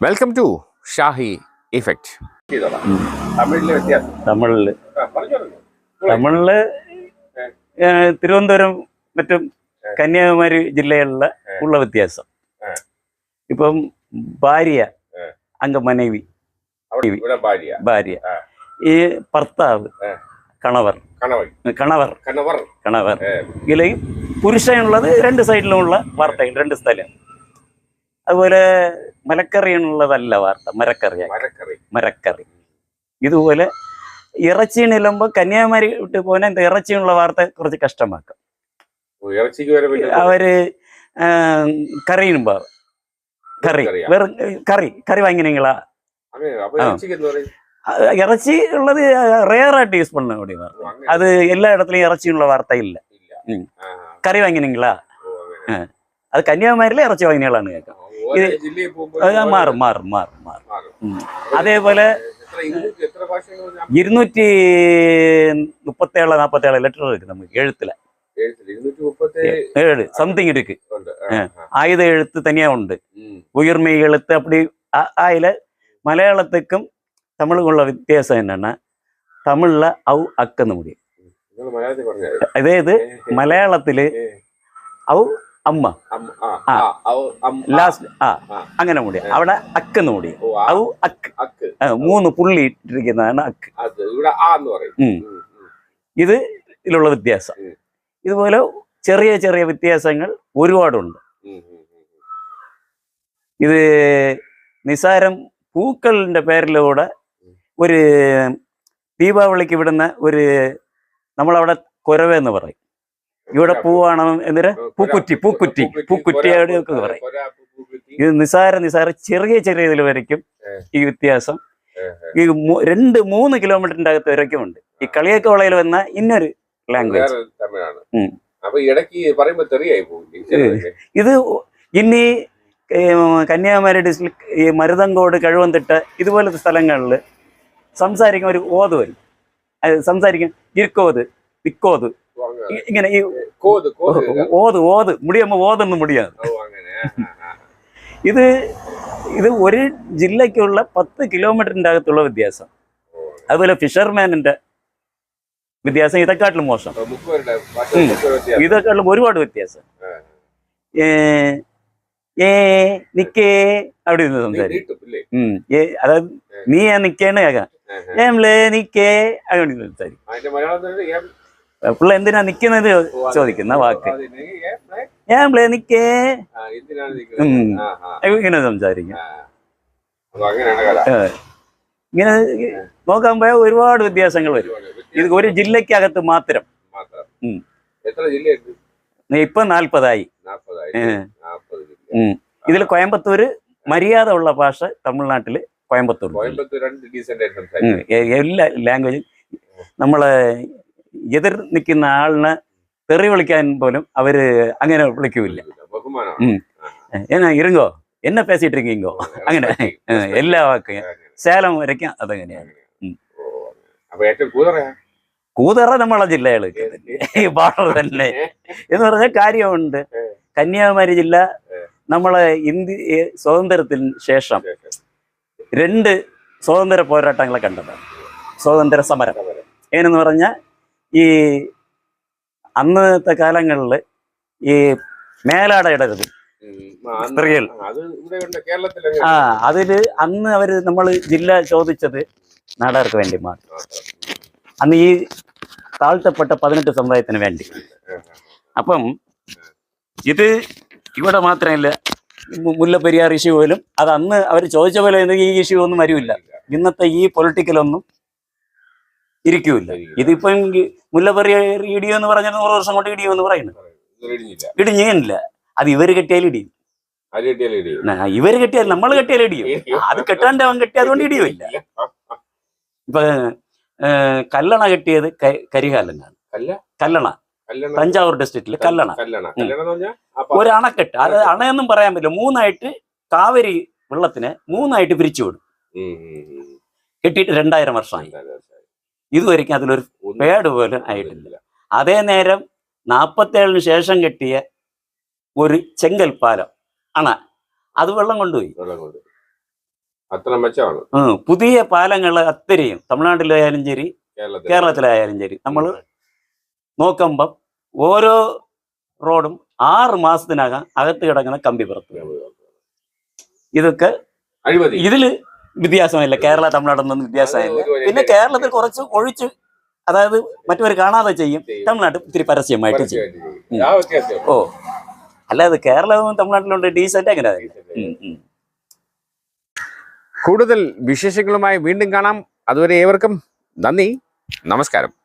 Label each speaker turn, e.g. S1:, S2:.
S1: Welcome to Shahi effect
S2: തമിഴിലെ
S3: തമിഴിൽ. തിരുവനന്തപുരം മറ്റും കന്യാകുമാരി ജില്ലകളിലെ ഉള്ള വ്യത്യാസം. ഇപ്പം ഭാര്യ. അങ്ക മനവി
S2: ഇവിടെ ഭാര്യ.
S3: ഈ ഭർത്താവ് കണവർ. കണവർ.
S2: കണവർ.
S3: കണവർ. ഇല്ലെങ്കിൽ പുരുഷനുള്ളത് രണ്ട് സൈഡിലുമുള്ള വാർത്തകൾ രണ്ട് സ്ഥലം. അതുപോലെ മലക്കറി എന്നുള്ളതല്ല വാർത്ത മരക്കറി.
S2: മരക്കറി.
S3: ഇതുപോലെ ഇറച്ചി നിലമ്പോ കന്യാകുമാരി വിട്ട് പോകാൻ ഇറച്ചി ഇറച്ചിയുള്ള വാർത്ത കുറച്ച് കഷ്ടമാക്കാം. അവർ കറിയുമ്പോ കറി. വെറും കറി. കറി
S2: വാങ്ങിനീങ്ങളാ?
S3: ഇറച്ചി ഉള്ളത് റെയർ ആയിട്ട്
S2: യൂസ് പണ
S3: കൂടി അത് എല്ലാ ഇടത്തിലും ഇറച്ചിയുള്ള വാർത്ത
S2: ഇല്ല.
S3: കറി
S2: വാങ്ങിനീങ്ങളാ?
S3: അത് കന്യാകുമാരിലെ ഇറച്ചി വാങ്ങിനീളാണ് കേൾക്കാം മാറും മാറും മാറും മാറും അതേപോലെ
S2: ഇരുന്നൂറ്റി
S3: മുപ്പത്തേഴ് നാപ്പത്തേഴ് ലെറ്റർ ഇருக்கு നമുക്ക്
S2: എഴുത്തിൽ
S3: ഏഴு சம்திங் இருக்கு ஆயுத எழுத்து தனியா உண்டு உயிர்மை எழுத்து அப்படி ஆயில மலையாளத்துக்கும் தமிழுக்கும் உள்ள வித்தியாசம் என்னன்னா தமிழ்ல ഔ അക്കെന്ന് മുടിയും
S2: അതായത് മലയാളത്തിൽ
S3: ഔ അമ്മ.
S2: ആ
S3: ലാസ്റ്റ് ആ അങ്ങനെ മൂടി. അവിടെ അക്ക് മൂടി. മൂന്ന് പുള്ളി ഇട്ടിരിക്കുന്നതാണ് അക്ക്. ഇത് ഇതിലുള്ള വ്യത്യാസം. ഇതുപോലെ ചെറിയ ചെറിയ വ്യത്യാസങ്ങൾ ഒരുപാടുണ്ട്. ഇത് നിസാരം പൂക്കളിന്റെ പേരിലൂടെ ഒരു ദീപാവളിക്ക് വിടുന്ന ഒരു നമ്മളവിടെ കുരവെന്ന് പറയും. ഇവിടെ പൂവാണ് എന്തിന്? പൂക്കുറ്റി പൂക്കുറ്റി പൂക്കുറ്റിയോട് പറയും. ഇത് നിസാര നിസാര ചെറിയ ചെറിയ ഇതിൽ വരയ്ക്കും ഈ വ്യത്യാസം. ഈ രണ്ട് മൂന്ന് കിലോമീറ്ററിന്റെ അകത്ത് വരയ്ക്കും ഉണ്ട്. ഈ കളിയൊക്കെ വളയിൽ വന്ന ഇന്നൊരു ലാംഗ്വേജ് ഇത് ഇനി കന്യാകുമാരി ഡിസ്ട്രിക്ട് ഈ മരുതങ്കോട് കഴിവന്തിട്ട ഇതുപോലത്തെ സ്ഥലങ്ങളിൽ സംസാരിക്കുന്ന ഒരു ഓത് വരും സംസാരിക്കും ഇരിക്കോത് ഇക്കോത് ഇങ്ങനെ ഈ. ഓത് ഓത്. മുടിയുമ്പോ ഓതൊന്നും
S2: ആ.
S3: ഇത് ഇത് ഒരു ജില്ലയ്ക്കുള്ള പത്ത് കിലോമീറ്ററിന്റെ അകത്തുള്ള വ്യത്യാസം. അതുപോലെ ഫിഷർമാനിന്റെ വ്യത്യാസം ഇതേക്കാട്ടിലും മോശം. ഇതേക്കാട്ടിലും ഒരുപാട് വ്യത്യാസം. ഏ നിക്കേ അവിടെ ഇരുന്ന് സംസാരിക്കും. അതായത് നീ ഞാൻ നിക്കേണ്ട കേൾക്കാം
S2: ഏം
S3: ലേ നിക്കേ അങ്ങനെ സംസാരിക്കും. പിള്ള എന്തിനാ നിക്കുന്നത് ചോദിക്കുന്ന വാക്ക്.
S2: ഞാൻ
S3: പിള്ളേ നിക്കേ. ഇങ്ങനെ സംസാരിക്കും. ഇങ്ങനെ നോക്കാൻ പോയാൽ ഒരുപാട് വ്യത്യാസങ്ങൾ വരും. ഇത് ഒരു ജില്ലക്കകത്ത് മാത്രം. ഇപ്പൊ നാൽപ്പതായി. ഇതിൽ കോയമ്പത്തൂര് മര്യാദ ഉള്ള ഭാഷ തമിഴ്നാട്ടിൽ കോയമ്പത്തൂർ. എല്ലാ ലാംഗ്വേജും നമ്മളെ എതിർ നിൽക്കുന്ന ആളിനെ തെറി വിളിക്കാൻ പോലും അവര് അങ്ങനെ വിളിക്കൂല
S2: ബഹുമാനമാണ്
S3: ഉം. എന്നാ ഇരുങ്കോ എന്നെ പേസിട്ട് இருக்கீங்கோ അങ്ങനെ ഏ, എല്ലാ വാക്കും സേലം വരയ്ക്കാം അതങ്ങനെയാണ്
S2: അപ്പൊ ഏറ്റവും കൂതറയാ
S3: കൂതറ നമ്മളെ ജില്ലകള് ഈ ബാർഡർ തന്നെ എന്ന് പറഞ്ഞ കാര്യമുണ്ട് കന്യാകുമാരി ജില്ല നമ്മളെ ഇന്ത്യ സ്വാതന്ത്ര്യത്തിന് ശേഷം രണ്ട് സ്വാതന്ത്ര്യ പോരാട്ടങ്ങളെ കണ്ടതാണ് സ്വാതന്ത്ര്യ സമരം ഏനെന്ന് പറഞ്ഞാൽ ഈ അന്നത്തെ കാലങ്ങളിൽ ഈ മേലാട ഇടരുത്. സ്ത്രീകൾ. ആ അതിൽ അന്ന് അവർ നമ്മൾ ജില്ല ചോദിച്ചത് നാടാർക്ക് വേണ്ടി മാത്രം. അന്ന് ഈ താഴ്ത്തപ്പെട്ട പതിനെട്ട് സമുദായത്തിന് വേണ്ടി. അപ്പം ഇത് ഇവിടെ മാത്രമല്ല മുല്ലപ്പെരിയാർ ഇഷ്യൂ പോലും അത് അന്ന് അവർ ചോദിച്ച പോലെ ഈ ഇഷ്യൂ ഒന്നും വരില്ല. ഇന്നത്തെ ഈ പൊളിറ്റിക്കലൊന്നും ഇരിക്കൂല. ഇതിപ്പം ഈ മുല്ലപ്പെരിയാർ ഇടിയോ എന്ന് പറഞ്ഞാൽ നൂറ് വർഷം കൊണ്ട് ഇടിയോ എന്ന് പറയുന്നു.
S2: ഇടിഞ്ഞില്ല.
S3: അത് ഇവർ കെട്ടിയാൽ ഇടിയും. ഇവർ കെട്ടിയാൽ നമ്മൾ കെട്ടിയാൽ ഇടിയും. അത് കെട്ടാണ്ട് അവൻ കെട്ടി അതുകൊണ്ട് ഇടിയുമില്ല ഇപ്പൊ കല്ലണ കെട്ടിയത് കരിഹാലനാണ് കരികാലനാണ്. കല്ലണ. തഞ്ചാവൂർ ഡിസ്ട്രിക്റ്റിൽ കല്ലണ. ഒരു അണക്കെട്ട് അത് അണയൊന്നും പറയാൻ പറ്റില്ല. മൂന്നായിട്ട് കാവേരി വെള്ളത്തിനെ മൂന്നായിട്ട് പിരിച്ചു വിടും. കെട്ടിയിട്ട് രണ്ടായിരം വർഷമായി. ഇതുവരെയ്ക്കും അതിലൊരു
S2: പേഡ്
S3: പേട് പോലും ആയിട്ടില്ല. അതേ നേരം നാപ്പത്തേഴിന് ശേഷം കെട്ടിയ ഒരു ചെങ്കൽ പാലം ആണ് അത് വെള്ളം കൊണ്ടുപോയി.
S2: അത്ര മെച്ചമാണ്.
S3: പുതിയ പാലങ്ങൾ അത്രയും തമിഴ്നാട്ടിലായാലും ശരി കേരളത്തിലായാലും ശരി നമ്മൾ നോക്കുമ്പം ഓരോ റോഡും ആറ് മാസത്തിനകം അകത്ത് കിടക്കുന്ന കമ്പി പുറത്ത്. ഇതൊക്കെ ഇതിൽ വ്യത്യാസമില്ല കേരള തമിഴ്നാടൊന്നും വ്യത്യാസമില്ല പിന്നെ കേരളത്തിൽ കുറച്ച് ഒഴിച്ച് അതായത് മറ്റവർ കാണാതെ ചെയ്യും.
S2: തമിഴ്നാട്
S3: തമിഴ്നാട്ടിൽ ഇത്തിരി പരസ്യമായിട്ട് ചെയ്യും. ഓ. അല്ലാതെ കേരളവും തമിഴ്നാട്ടിലുണ്ട് ഡീസന്റ് അങ്ങനെ.
S1: കൂടുതൽ വിശേഷങ്ങളുമായി വീണ്ടും കാണാം. അതുവരെ ഏവർക്കും നന്ദി. നമസ്കാരം.